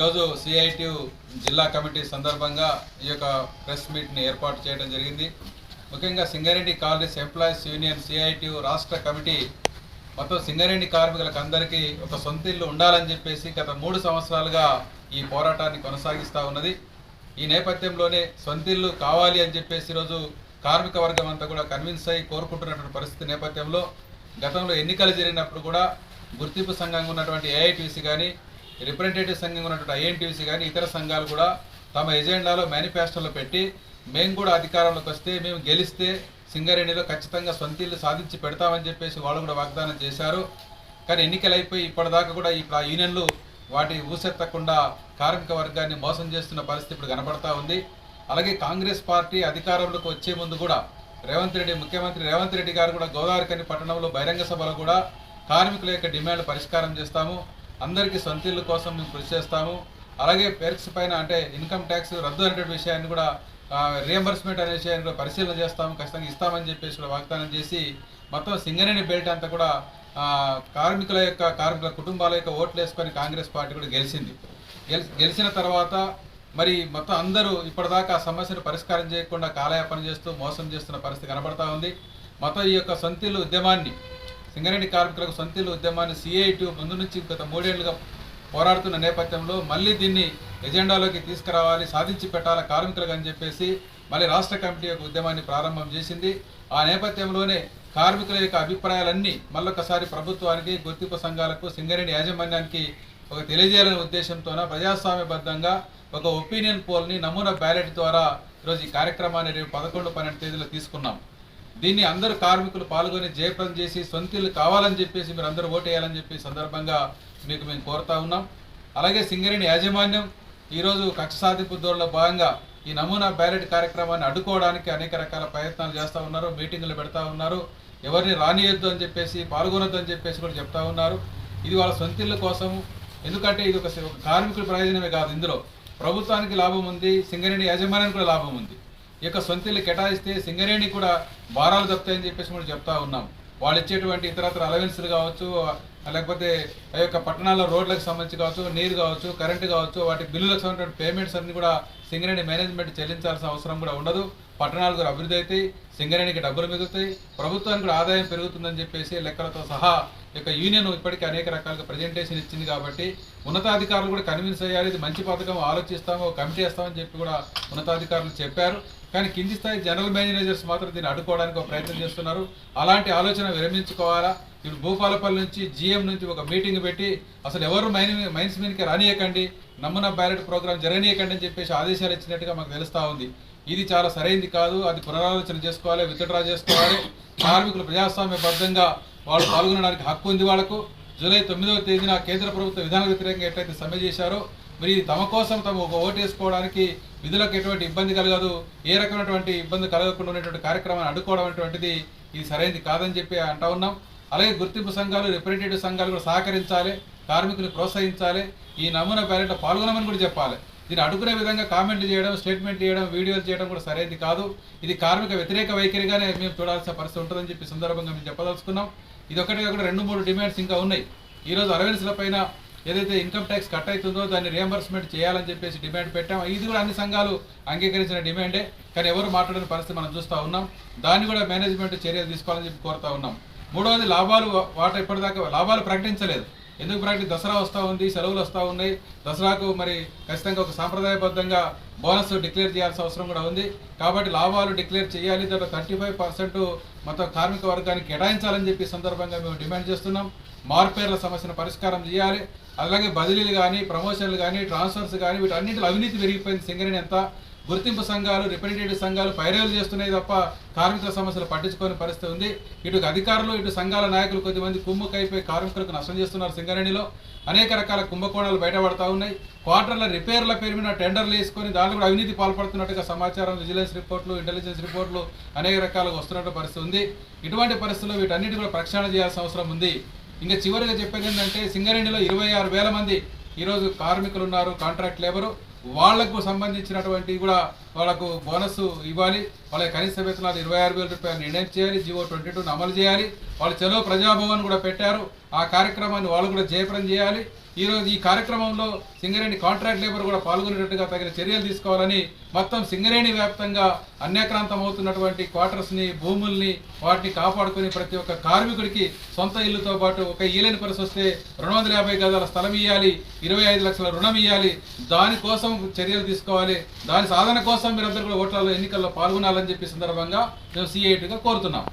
ఈరోజు సిఐటియు జిల్లా కమిటీ సందర్భంగా ఈ యొక్క ప్రెస్ మీట్ని ఏర్పాటు చేయడం జరిగింది. ముఖ్యంగా Singareni colonies employees union CITU రాష్ట్ర కమిటీ మొత్తం సింగరేణి కార్మికులకు అందరికీ ఒక సొంత ఇల్లు ఉండాలని చెప్పేసి గత మూడు సంవత్సరాలుగా ఈ పోరాటాన్ని కొనసాగిస్తూ ఉన్నది. ఈ నేపథ్యంలోనే సొంత ఇల్లు కావాలి అని చెప్పేసి ఈరోజు కార్మిక వర్గం అంతా కూడా కన్విన్స్ అయ్యి కోరుకుంటున్నటువంటి పరిస్థితి నేపథ్యంలో గతంలో ఎన్నికలు జరిగినప్పుడు కూడా గుర్తింపు సంఘంగా ఉన్నటువంటి ఏఐటీసీ కానీ రిప్రజెంటేటివ్ సంఘం ఉన్నటువంటి ఐఎన్టీసీ కానీ ఇతర సంఘాలు కూడా తమ ఎజెండాలో మేనిఫెస్టోలో పెట్టి మేము కూడా అధికారంలోకి వస్తే మేము గెలిస్తే సింగరేణిలో ఖచ్చితంగా సొంత ఇల్లు సాధించి పెడతామని చెప్పేసి వాళ్ళు కూడా వాగ్దానం చేశారు. కానీ ఎన్నికలు అయిపోయి ఇప్పటిదాకా కూడా ఇప్పుడు ఆ యూనియన్లు వాటి ఊసెత్తకుండా కార్మిక వర్గాన్ని మోసం చేస్తున్న పరిస్థితి ఇప్పుడు కనపడతా ఉంది. అలాగే కాంగ్రెస్ పార్టీ అధికారంలోకి వచ్చే ముందు కూడా రేవంత్ రెడ్డి ముఖ్యమంత్రి రేవంత్ రెడ్డి గారు కూడా గోదావరికని పట్టణంలో బహిరంగ సభలో కూడా కార్మికుల యొక్క డిమాండ్ పరిష్కారం చేస్తాము. అందరికీ సొంత ఇల్లు కోసం మేము కృషి చేస్తాము అలాగే పెర్క్స్ పైన అంటే ఇన్కమ్ ట్యాక్స్ రద్దు అనే విషయాన్ని కూడా రియంబర్స్మెంట్ అనే విషయాన్ని కూడా పరిశీలన చేస్తాము. ఖచ్చితంగా ఇస్తామని చెప్పేసి కూడా వాగ్దానం చేసి మొత్తం సింగరేణి బెల్ట్ అంతా కూడా కార్మికుల యొక్క కార్మికుల కుటుంబాల యొక్క ఓట్లు వేసుకొని కాంగ్రెస్ పార్టీ కూడా గెలిచింది. గెలిచిన తర్వాత మరి మొత్తం అందరూ ఇప్పటిదాకా ఆ సమస్యను పరిష్కారం చేయకుండా కాలయాపన చేస్తూ మోసం చేస్తున్న పరిస్థితి కనబడతా ఉంది. మొత్తం ఈ యొక్క సొంతిల్లు ఉద్యమాన్ని సింగరేణి కార్మికులకు సొంతిల్లు ఉద్యమాన్ని సిఐటి ముందు నుంచి గత మూడేళ్ళుగా పోరాడుతున్న నేపథ్యంలో మళ్ళీ దీన్ని ఎజెండాలోకి తీసుకురావాలి సాధించి పెట్టాలి కార్మికులకు అని చెప్పేసి మళ్ళీ రాష్ట్ర కమిటీ యొక్క ఉద్యమాన్ని ప్రారంభం చేసింది. ఆ నేపథ్యంలోనే కార్మికుల యొక్క అభిప్రాయాలన్నీ మళ్ళొకసారి ప్రభుత్వానికి గుర్తింపు సంఘాలకు సింగరేణి యాజమాన్యానికి ఒక తెలియజేయాలనే ఉద్దేశంతోన ప్రజాస్వామ్యబద్ధంగా ఒక ఒపీనియన్ పోల్ని నమూనా బ్యాలెట్ ద్వారా ఈరోజు ఈ కార్యక్రమాన్ని రేపు పదకొండు పన్నెండు తేదీలో తీసుకున్నాం. దీన్ని అందరు కార్మికులు పాల్గొని జయప్రదం చేసి సొంతిల్లు కావాలని చెప్పేసి మీరు అందరూ ఓటేయాలని చెప్పి సందర్భంగా మీకు మేము కోరుతా ఉన్నాం. అలాగే సింగరేణి యాజమాన్యం ఈరోజు కక్ష సాధింపు దూరంలో భాగంగా ఈ నమూనా బ్యాలెట్ కార్యక్రమాన్ని అడ్డుకోవడానికి అనేక రకాల ప్రయత్నాలు చేస్తూ ఉన్నారు మీటింగులు పెడతా ఉన్నారు. ఎవరిని రానియొద్దు అని చెప్పేసి పాల్గొనొద్దు అని చెప్పేసి కూడా చెప్తా ఉన్నారు. ఇది వాళ్ళ సొంతిళ్ళ కోసం ఎందుకంటే ఇది ఒక ఒక కార్మికుల ప్రయోజనమే కాదు ఇందులో. ప్రభుత్వానికి లాభం ఉంది సింగరేణి యాజమాన్యానికి కూడా లాభం ఉంది. ఈ యొక్క సొంతిల్లు కేటాయిస్తే సింగరేణి కూడా భారాలు తప్పుతాయని చెప్పేసి కూడా చెప్తా ఉన్నాం. వాళ్ళు ఇచ్చేటువంటి ఇతరత్ర అలవెన్స్లు కావచ్చు లేకపోతే ఆ యొక్క పట్టణాల్లో రోడ్లకు సంబంధించి కావచ్చు నీరు కావచ్చు కరెంటు కావచ్చు వాటి బిల్లులకు సంబంధించిన పేమెంట్స్ అన్ని కూడా సింగరేణి మేనేజ్మెంట్ చెల్లించాల్సిన అవసరం కూడా ఉండదు. పట్టణాలు కూడా అభివృద్ధి అవుతాయి సింగరేణికి డబ్బులు మిగులుతాయి ప్రభుత్వానికి కూడా ఆదాయం పెరుగుతుందని చెప్పేసి లెక్కలతో సహా ఈ యొక్క యూనియన్ ఇప్పటికీ అనేక రకాలుగా ప్రజెంటేషన్ ఇచ్చింది కాబట్టి ఉన్నతాధికారులు కూడా కన్విన్స్ అయ్యారు ఇది మంచి పథకం ఆలోచిస్తాము కమిటీ వేస్తామని చెప్పి కూడా ఉన్నతాధికారులు చెప్పారు. కానీ కింది స్థాయి జనరల్ మేనేజర్స్ మాత్రం దీన్ని అడ్డుకోవడానికి ఒక ప్రయత్నం చేస్తున్నారు. అలాంటి ఆలోచన విరమించుకోవాలా? ఇప్పుడు భూపాలపల్లి నుంచి జీఎం నుంచి ఒక మీటింగ్ పెట్టి అసలు ఎవరు మైన్ మైన్స్ మీదకి రానియకండి నమూనా బ్యాలెట్ ప్రోగ్రామ్ జరగనీయకండి అని చెప్పేసి ఆదేశాలు ఇచ్చినట్టుగా మాకు తెలుస్తూ ఉంది. ఇది చాలా సరైంది కాదు అది పునరాలోచన చేసుకోవాలి విత్డ్రా చేసుకోవాలి. కార్మికులు ప్రజాస్వామ్యబద్ధంగా వాళ్ళు పాల్గొనడానికి హక్కు ఉంది వాళ్ళకు. జూలై తొమ్మిదవ తేదీన కేంద్ర ప్రభుత్వ విధాన వ్యతిరేకంగా ఎట్లయితే సమ్మె చేశారో మరి తమ కోసం తమ ఒక ఓటు వేసుకోవడానికి విధులకు ఎటువంటి ఇబ్బంది కలగదు ఏ రకమైనటువంటి ఇబ్బంది కలగకుండా ఉన్నటువంటి కార్యక్రమాన్ని అడ్డుకోవడం అనేటువంటిది ఇది సరైనది కాదని చెప్పి అంటా ఉన్నాం. అలాగే గుర్తింపు సంఘాలు రిప్రజెంటేటివ్ సంఘాలు కూడా సహకరించాలి కార్మికులు ప్రోత్సహించాలి ఈ నమూనా బ్యాలెట్లో పాల్గొనమని కూడా చెప్పాలి. దీన్ని అడుగునే విధంగా కామెంట్లు చేయడం స్టేట్మెంట్ చేయడం వీడియోలు చేయడం కూడా సరైనది కాదు. ఇది కార్మిక వ్యతిరేక వైఖరిగానే మేము చూడాల్సిన పరిస్థితి ఉంటుందని చెప్పి సందర్భంగా మేము చెప్పదలుచుకున్నాం. ఇది ఒకటి కాకుండా రెండు మూడు డిమాండ్స్ ఇంకా ఉన్నాయి. ఈరోజు అలవెన్స్ల పైన ఏదైతే ఇన్కమ్ ట్యాక్స్ కట్ అవుతుందో దాన్ని రియంబర్స్మెంట్ చేయాలని చెప్పేసి డిమాండ్ పెట్టాం. ఇది కూడా అన్ని సంఘాలు అంగీకరించిన డిమాండే కానీ ఎవరు మాట్లాడిన పరిస్థితి మనం చూస్తూ ఉన్నాం. దాన్ని కూడా మేనేజ్మెంట్ చర్యలు తీసుకోవాలని చెప్పి కోరుతా ఉన్నాం. మూడవది లాభాలు వాట ఇప్పటిదాకా లాభాలు ప్రకటించలేదు. ఎందుకు ప్రకటి దసరా వస్తూ ఉంది సెలవులు వస్తూ ఉన్నాయి. దసరాకు మరి ఖచ్చితంగా ఒక సాంప్రదాయబద్ధంగా బోనస్ డిక్లేర్ చేయాల్సిన అవసరం కూడా ఉంది. కాబట్టి లాభాలు డిక్లేర్ చేయాలి దాంట్లో థర్టీ ఫైవ్ పర్సెంట్ మొత్తం కార్మిక వర్గానికి కేటాయించాలని చెప్పి సందర్భంగా మేము డిమాండ్ చేస్తున్నాం. మార్పేర్ల సమస్యను పరిష్కారం చేయాలి. అలాగే బదిలీలు కానీ ప్రమోషన్లు కానీ ట్రాన్స్ఫర్స్ కానీ వీటన్నింటిలో అవినీతి పెరిగిపోయింది సింగరేణి అంతా. గుర్తింపు సంఘాలు రిప్రజెంటేటివ్ సంఘాలు పైరేలు చేస్తున్నాయి తప్ప కార్మికుల సమస్యలు పట్టించుకోని పరిస్థితి ఉంది. ఇటు అధికారులు ఇటు సంఘాల నాయకులు కొద్దిమంది కుమ్ముకైపోయి కార్మికులకు నష్టం చేస్తున్నారు సింగరేణిలో. అనేక రకాల కుంభకోణాలు బయటపడతా ఉన్నాయి. క్వార్టర్ల రిపేర్ల పేరు మీద టెండర్లు వేసుకొని వాళ్ళు కూడా అవినీతి పాల్పడుతున్నట్టుగా సమాచారం విజిలెన్స్ రిపోర్ట్లు ఇంటెలిజెన్స్ రిపోర్ట్లు అనేక రకాలుగా వస్తున్నట్టు పరిస్థితి ఉంది. ఇటువంటి పరిస్థితుల్లో వీటన్నిటి కూడా ప్రక్షాళన చేయాల్సిన అవసరం ఉంది. ఇంకా చివరిగా చెప్పేది ఏంటంటే సింగరేణిలో ఇరవై ఆరు వేల మంది ఈరోజు కార్మికులు ఉన్నారు కాంట్రాక్ట్ లేబరు. వాళ్ళకు సంబంధించినటువంటి కూడా వాళ్ళకు బోనస్ ఇవ్వాలి. వాళ్ళ కనీస వేతనాలు ఇరవై ఆరు వేల రూపాయలు నిర్ణయం చేయాలి. జీవో ట్వంటీ టూను అమలు చేయాలి. వాళ్ళు చలో ప్రజాభవన్ కూడా పెట్టారు. ఆ కార్యక్రమాన్ని వాళ్ళు కూడా జయప్రం చేయాలి. ఈరోజు ఈ కార్యక్రమంలో సింగరేణి కాంట్రాక్ట్ లేబర్ కూడా పాల్గొనేటట్టుగా తగిన చర్యలు తీసుకోవాలని మొత్తం సింగరేణి వ్యాప్తంగా అన్యాక్రాంతం అవుతున్నటువంటి క్వార్టర్స్ని భూముల్ని వాటిని కాపాడుకుని ప్రతి ఒక్క కార్మికుడికి సొంత ఇల్లుతో పాటు ఒక ఈలేని పరిస్థితి వస్తే రెండు వందల యాభై గదాల స్థలం ఇవ్వాలి ఇరవై ఐదు లక్షల రుణం ఇవ్వాలి దానికోసం చర్యలు తీసుకోవాలి. దాని సాధన కోసం కోసం మీరందరూ కూడా ఓట్లలో ఎన్నికల్లో పాల్గొనాలని చెప్పి సందర్భంగా మేము సిఐటిగా కోరుతున్నాం.